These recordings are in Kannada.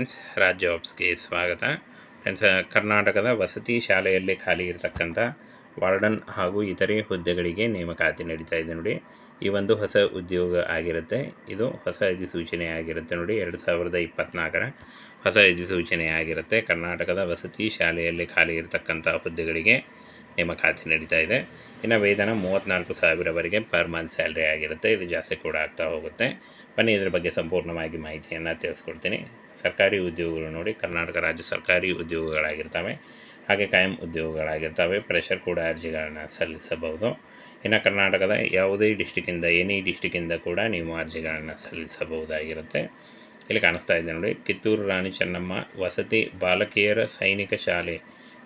ಫ್ರೆಂಡ್ಸ್ ರಾಜ್ ಜಾಬ್ಸ್ಗೆ ಸ್ವಾಗತ. ಫ್ರೆಂಡ್ಸ್, ಕರ್ನಾಟಕದ ವಸತಿ ಶಾಲೆಯಲ್ಲಿ ಖಾಲಿ ಇರತಕ್ಕಂಥ ವಾರ್ಡನ್ ಹಾಗೂ ಇತರೆ ಹುದ್ದೆಗಳಿಗೆ ನೇಮಕಾತಿ ನಡೀತಾ ಇದೆ ನೋಡಿ. ಈ ಒಂದು ಹೊಸ ಉದ್ಯೋಗ ಆಗಿರುತ್ತೆ. ಇದು ಹೊಸ ಅಧಿಸೂಚನೆ ಆಗಿರುತ್ತೆ ನೋಡಿ. ಎರಡು ಸಾವಿರದ ಇಪ್ಪತ್ತ್ನಾಲ್ಕರ ಹೊಸ ಅಧಿಸೂಚನೆ ಆಗಿರುತ್ತೆ. ಕರ್ನಾಟಕದ ವಸತಿ ಶಾಲೆಯಲ್ಲಿ ಖಾಲಿ ಇರತಕ್ಕಂಥ ಹುದ್ದೆಗಳಿಗೆ ನೇಮಕಾತಿ ನಡೀತಾ ಇದೆ. ಇನ್ನು ವೇತನ ಮೂವತ್ತ್ನಾಲ್ಕು ಸಾವಿರವರೆಗೆ ಪರ್ ಮಂತ್ ಸ್ಯಾಲ್ರಿ ಆಗಿರುತ್ತೆ. ಇದು ಜಾಸ್ತಿ ಕೂಡ ಆಗ್ತಾ ಹೋಗುತ್ತೆ. ಬನ್ನಿ ಇದ್ರ ಬಗ್ಗೆ ಸಂಪೂರ್ಣವಾಗಿ ಮಾಹಿತಿಯನ್ನು ತಿಳಿಸ್ಕೊಡ್ತೀನಿ. ಸರ್ಕಾರಿ ಉದ್ಯೋಗಗಳು ನೋಡಿ, ಕರ್ನಾಟಕ ರಾಜ್ಯ ಸರ್ಕಾರಿ ಉದ್ಯೋಗಗಳಾಗಿರ್ತವೆ. ಹಾಗೆ ಕಾಯಂ ಉದ್ಯೋಗಗಳಾಗಿರ್ತವೆ. ಪ್ರೆಷರ್ ಕೂಡ ಅರ್ಜಿಗಳನ್ನು ಸಲ್ಲಿಸಬಹುದು. ಇನ್ನು ಕರ್ನಾಟಕದ ಯಾವುದೇ ಡಿಸ್ಟಿಕ್ಕಿಂದ ಎನಿ ಡಿಸ್ಟಿಕ್ಕಿಂದ ಕೂಡ ನೀವು ಅರ್ಜಿಗಳನ್ನು ಸಲ್ಲಿಸಬಹುದಾಗಿರುತ್ತೆ. ಇಲ್ಲಿ ಕಾಣಿಸ್ತಾ ಇದೆ ನೋಡಿ, ಕಿತ್ತೂರು ರಾಣಿ ಚೆನ್ನಮ್ಮ ವಸತಿ ಬಾಲಕಿಯರ ಸೈನಿಕ ಶಾಲೆ,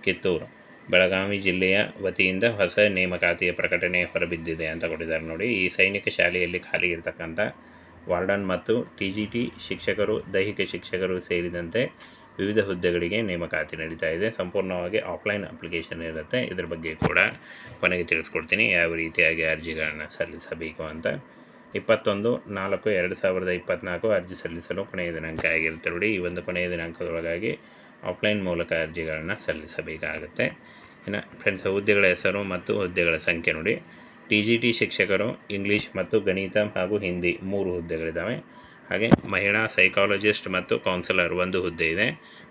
ಕಿತ್ತೂರು. ಬೆಳಗಾವಿ ಜಿಲ್ಲೆಯ ವತಿಯಿಂದ ಹೊಸ ನೇಮಕಾತಿಯ ಪ್ರಕಟಣೆ ಹೊರಬಿದ್ದಿದೆ ಅಂತ ಕೊಟ್ಟಿದ್ದಾರೆ ನೋಡಿ. ಈ ಸೈನಿಕ ಶಾಲೆಯಲ್ಲಿ ಖಾಲಿ ಇರತಕ್ಕಂಥ ವಾರ್ಡನ್ ಮತ್ತು ಟಿ ಜಿ ಟಿ ಶಿಕ್ಷಕರು, ದೈಹಿಕ ಶಿಕ್ಷಕರು ಸೇರಿದಂತೆ ವಿವಿಧ ಹುದ್ದೆಗಳಿಗೆ ನೇಮಕಾತಿ ನಡೀತಾ ಇದೆ. ಸಂಪೂರ್ಣವಾಗಿ ಆಫ್ಲೈನ್ ಅಪ್ಲಿಕೇಶನ್ ಇರುತ್ತೆ. ಇದರ ಬಗ್ಗೆ ಕೂಡ ಕೊನೆಗೆ ತಿಳಿಸ್ಕೊಡ್ತೀನಿ. ಯಾವ ರೀತಿಯಾಗಿ ಅರ್ಜಿಗಳನ್ನು ಸಲ್ಲಿಸಬೇಕು ಅಂತ. ಇಪ್ಪತ್ತೊಂದು, ನಾಲ್ಕು, ಎರಡು ಸಾವಿರದ ಇಪ್ಪತ್ತ್ನಾಲ್ಕು ಅರ್ಜಿ ಸಲ್ಲಿಸಲು ಕೊನೆಯ ದಿನಾಂಕ ಆಗಿರುತ್ತೆ ನೋಡಿ. ಈ ಒಂದು ಕೊನೆಯ ದಿನಾಂಕದೊಳಗಾಗಿ ಆಫ್ಲೈನ್ ಮೂಲಕ ಅರ್ಜಿಗಳನ್ನು ಸಲ್ಲಿಸಬೇಕಾಗುತ್ತೆ. ಇನ್ನು ಫ್ರೆಂಡ್ಸ್ ಹುದ್ದೆಗಳ ಹೆಸರು ಮತ್ತು ಹುದ್ದೆಗಳ ಸಂಖ್ಯೆ ನೋಡಿ. ಟಿ ಜಿ ಟಿ ಶಿಕ್ಷಕರು, ಇಂಗ್ಲೀಷ್ ಮತ್ತು ಗಣಿತ ಹಾಗೂ ಹಿಂದಿ ಮೂರು ಹುದ್ದೆಗಳಿದ್ದಾವೆ. ಹಾಗೆ ಮಹಿಳಾ ಸೈಕಾಲಜಿಸ್ಟ್ ಮತ್ತು ಕೌನ್ಸಿಲರ್ ಒಂದು ಹುದ್ದೆ ಇದೆ.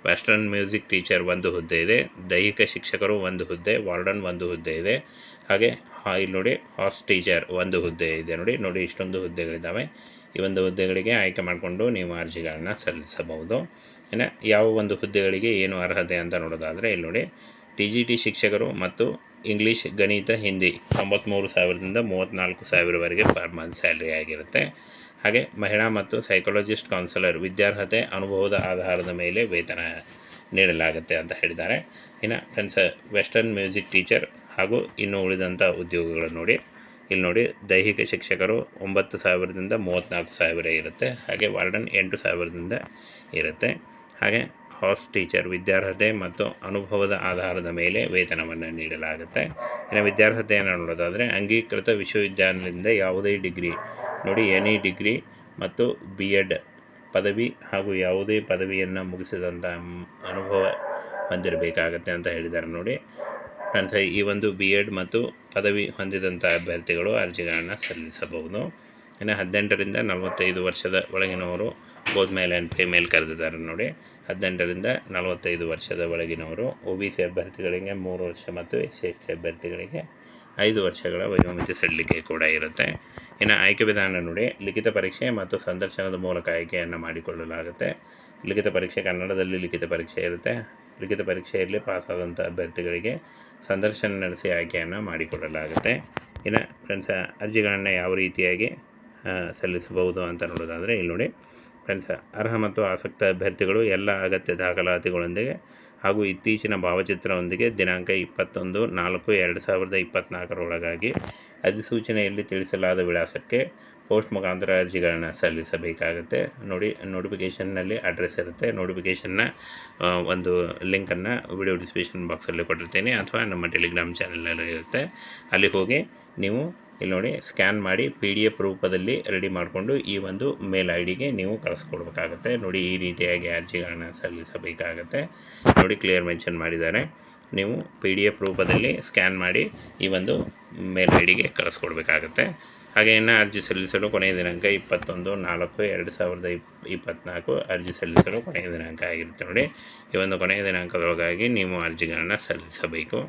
ವೆಸ್ಟರ್ನ್ ಮ್ಯೂಸಿಕ್ ಟೀಚರ್ ಒಂದು ಹುದ್ದೆ ಇದೆ. ದೈಹಿಕ ಶಿಕ್ಷಕರು ಒಂದು ಹುದ್ದೆ ವಾರ್ಡನ್ ಒಂದು ಹುದ್ದೆ ಇದೆ. ಹಾಗೆ ಇಲ್ಲಿ ನೋಡಿ ಹಾರ್ಸ್ ಟೀಚರ್ ಒಂದು ಹುದ್ದೆ ಇದೆ ನೋಡಿ. ನೋಡಿ, ಇಷ್ಟೊಂದು ಹುದ್ದೆಗಳಿದ್ದಾವೆ. ಈ ಒಂದು ಹುದ್ದೆಗಳಿಗೆ ಆಯ್ಕೆ ಮಾಡಿಕೊಂಡು ನೀವು ಅರ್ಜಿಗಳನ್ನು ಸಲ್ಲಿಸಬಹುದು. ಇನ್ನು ಯಾವ ಒಂದು ಹುದ್ದೆಗಳಿಗೆ ಏನು ಅರ್ಹತೆ ಅಂತ ನೋಡೋದಾದರೆ, ಇಲ್ಲಿ ನೋಡಿ, ಟಿ ಜಿ ಟಿ ಶಿಕ್ಷಕರು ಮತ್ತು ಇಂಗ್ಲೀಷ್, ಗಣಿತ, ಹಿಂದಿ ತೊಂಬತ್ತ್ಮೂರು ಸಾವಿರದಿಂದ ಮೂವತ್ತ್ನಾಲ್ಕು ಸಾವಿರವರೆಗೆ ಪರ್ ಮಂತ್ ಸ್ಯಾಲ್ರಿ ಆಗಿರುತ್ತೆ. ಹಾಗೆ ಮಹಿಳಾ ಮತ್ತು ಸೈಕಾಲಜಿಸ್ಟ್ ಕೌನ್ಸಿಲರ್ ವಿದ್ಯಾರ್ಹತೆ, ಅನುಭವದ ಆಧಾರದ ಮೇಲೆ ವೇತನ ನೀಡಲಾಗುತ್ತೆ ಅಂತ ಹೇಳಿದ್ದಾರೆ. ಇನ್ನು, ಫ್ರೆಂಡ್ಸ್, ವೆಸ್ಟರ್ನ್ ಮ್ಯೂಸಿಕ್ ಟೀಚರ್ ಹಾಗೂ ಇನ್ನು ಉಳಿದಂಥ ಉದ್ಯೋಗಗಳು ನೋಡಿ ಇಲ್ಲಿ ನೋಡಿ, ದೈಹಿಕ ಶಿಕ್ಷಕರು ಒಂಬತ್ತು ಸಾವಿರದಿಂದ ಮೂವತ್ತ್ನಾಲ್ಕು ಸಾವಿರ ಇರುತ್ತೆ. ಹಾಗೆ ವಾರ್ಡನ್ ಎಂಟು ಸಾವಿರದಿಂದ ಇರುತ್ತೆ. ಹಾಗೆ ಹೌಸ್ ಟೀಚರ್, ವಿದ್ಯಾರ್ಹತೆ ಮತ್ತು ಅನುಭವದ ಆಧಾರದ ಮೇಲೆ ವೇತನವನ್ನು ನೀಡಲಾಗುತ್ತೆ. ಇನ್ನು ವಿದ್ಯಾರ್ಹತೆಯನ್ನು ನೋಡೋದಾದರೆ ಅಂಗೀಕೃತ ವಿಶ್ವವಿದ್ಯಾಲಯದಿಂದ ಯಾವುದೇ ಡಿಗ್ರಿ ನೋಡಿ ಎನಿ ಡಿಗ್ರಿ ಮತ್ತು ಬಿ ಎಡ್ ಪದವಿ ಹಾಗೂ ಯಾವುದೇ ಪದವಿಯನ್ನು ಮುಗಿಸಿದಂಥ ಅನುಭವ ಹೊಂದಿರಬೇಕಾಗತ್ತೆ ಅಂತ ಹೇಳಿದ್ದಾರೆ ನೋಡಿ. ಫ್ರೆಂಡ್ಸ್ ಈ ಒಂದು ಬಿ ಎಡ್ ಮತ್ತು ಪದವಿ ಹೊಂದಿದಂಥ ಅಭ್ಯರ್ಥಿಗಳು ಅರ್ಜಿಗಳನ್ನು ಸಲ್ಲಿಸಬಹುದು. ಇನ್ನು ಹದಿನೆಂಟರಿಂದ ನಲವತ್ತೈದು ವರ್ಷದ ಒಳಗಿನವರು ಬೋತ್ ಮೇಲ್ ಆ್ಯಂಡ್ ಕರೆದಿದ್ದಾರೆ ನೋಡಿ. ಹದಿನೆಂಟರಿಂದ ನಲವತ್ತೈದು ವರ್ಷದ ಒಳಗಿನವರು ಒ ಬಿ ಸಿ ಅಭ್ಯರ್ಥಿಗಳಿಗೆ ಮೂರು ವರ್ಷ ಮತ್ತು ಎಸ್ ಎಸ್ ಟಿ ಅಭ್ಯರ್ಥಿಗಳಿಗೆ ಐದು ವರ್ಷಗಳ ವಯೋಮಿತಿ ಸಡಿಲಿಕೆ ಕೂಡ ಇರುತ್ತೆ. ಇನ್ನು ಆಯ್ಕೆ ವಿಧಾನ ನೋಡಿ. ಲಿಖಿತ ಪರೀಕ್ಷೆ ಮತ್ತು ಸಂದರ್ಶನದ ಮೂಲಕ ಆಯ್ಕೆಯನ್ನು ಮಾಡಿಕೊಳ್ಳಲಾಗುತ್ತೆ. ಲಿಖಿತ ಪರೀಕ್ಷೆ ಕನ್ನಡದಲ್ಲಿ ಲಿಖಿತ ಪರೀಕ್ಷೆ ಇರುತ್ತೆ. ಲಿಖಿತ ಪರೀಕ್ಷೆಯಲ್ಲಿ ಪಾಸಾದಂಥ ಅಭ್ಯರ್ಥಿಗಳಿಗೆ ಸಂದರ್ಶನ ನಡೆಸಿ ಆಯ್ಕೆಯನ್ನು ಮಾಡಿಕೊಡಲಾಗುತ್ತೆ. ಇನ್ನು ಫ್ರೆಂಡ್ಸ್ ಅರ್ಜಿಗಳನ್ನು ಯಾವ ರೀತಿಯಾಗಿ ಸಲ್ಲಿಸಬಹುದು ಅಂತ ನೋಡೋದಾದರೆ ಇಲ್ಲಿ ನೋಡಿ. ಫ್ರೆಂಡ್ಸ್ ಅರ್ಹ ಮತ್ತು ಆಸಕ್ತ ಅಭ್ಯರ್ಥಿಗಳು ಎಲ್ಲ ಅಗತ್ಯ ದಾಖಲಾತಿಗಳೊಂದಿಗೆ ಹಾಗೂ ಇತ್ತೀಚಿನ ಭಾವಚಿತ್ರದೊಂದಿಗೆ ದಿನಾಂಕ ಇಪ್ಪತ್ತೊಂದು ನಾಲ್ಕು ಎರಡು ಸಾವಿರದ ಇಪ್ಪತ್ತ್ನಾಲ್ಕರೊಳಗಾಗಿ ಅಧಿಸೂಚನೆಯಲ್ಲಿ ತಿಳಿಸಲಾದ ವಿಳಾಸಕ್ಕೆ ಪೋಸ್ಟ್ ಮುಖಾಂತರ ಅರ್ಜಿಗಳನ್ನು ಸಲ್ಲಿಸಬೇಕಾಗುತ್ತೆ. ನೋಡಿ ನೋಟಿಫಿಕೇಷನ್ನಲ್ಲಿ ಅಡ್ರೆಸ್ ಇರುತ್ತೆ. ನೋಟಿಫಿಕೇಷನ್ನ ಒಂದು ಲಿಂಕನ್ನು ವಿಡಿಯೋ ಡಿಸ್ಕ್ರಿಪ್ಷನ್ ಬಾಕ್ಸಲ್ಲಿ ಕೊಟ್ಟಿರ್ತೀನಿ ಅಥವಾ ನಮ್ಮ ಟೆಲಿಗ್ರಾಮ್ ಚಾನಲ್ನಲ್ಲಿ ಇರುತ್ತೆ. ಅಲ್ಲಿ ಹೋಗಿ ನೀವು ಇಲ್ಲಿ ನೋಡಿ ಸ್ಕ್ಯಾನ್ ಮಾಡಿ ಪಿ ಡಿ ಎಫ್ ರೂಪದಲ್ಲಿ ರೆಡಿ ಮಾಡಿಕೊಂಡು ಈ ಒಂದು ಮೇಲ್ ಐ ಡಿಗೆ ನೀವು ಕಳಿಸ್ಕೊಡ್ಬೇಕಾಗತ್ತೆ. ನೋಡಿ, ಈ ರೀತಿಯಾಗಿ ಅರ್ಜಿಗಳನ್ನು ಸಲ್ಲಿಸಬೇಕಾಗತ್ತೆ. ನೋಡಿ ಕ್ಲಿಯರ್ ಮೆನ್ಷನ್ ಮಾಡಿದ್ದಾರೆ. ನೀವು ಪಿ ಡಿ ಎಫ್ ರೂಪದಲ್ಲಿ ಸ್ಕ್ಯಾನ್ ಮಾಡಿ ಈ ಒಂದು ಮೇಲ್ ಐ ಡಿಗೆ ಕಳಿಸ್ಕೊಡ್ಬೇಕಾಗತ್ತೆ. ಹಾಗೆ ಇನ್ನು ಅರ್ಜಿ ಸಲ್ಲಿಸಲು ಕೊನೆಯ ದಿನಾಂಕ ಇಪ್ಪತ್ತೊಂದು, ನಾಲ್ಕು, ಎರಡು ಸಾವಿರದ ಇಪ್ ಇಪ್ಪತ್ತ್ನಾಲ್ಕು ಅರ್ಜಿ ಸಲ್ಲಿಸಲು ಕೊನೆಯ ದಿನಾಂಕ ಆಗಿರುತ್ತೆ ನೋಡಿ. ಈ ಒಂದು ಕೊನೆಯ ದಿನಾಂಕದೊಳಗಾಗಿ ನೀವು ಅರ್ಜಿಗಳನ್ನು ಸಲ್ಲಿಸಬೇಕು.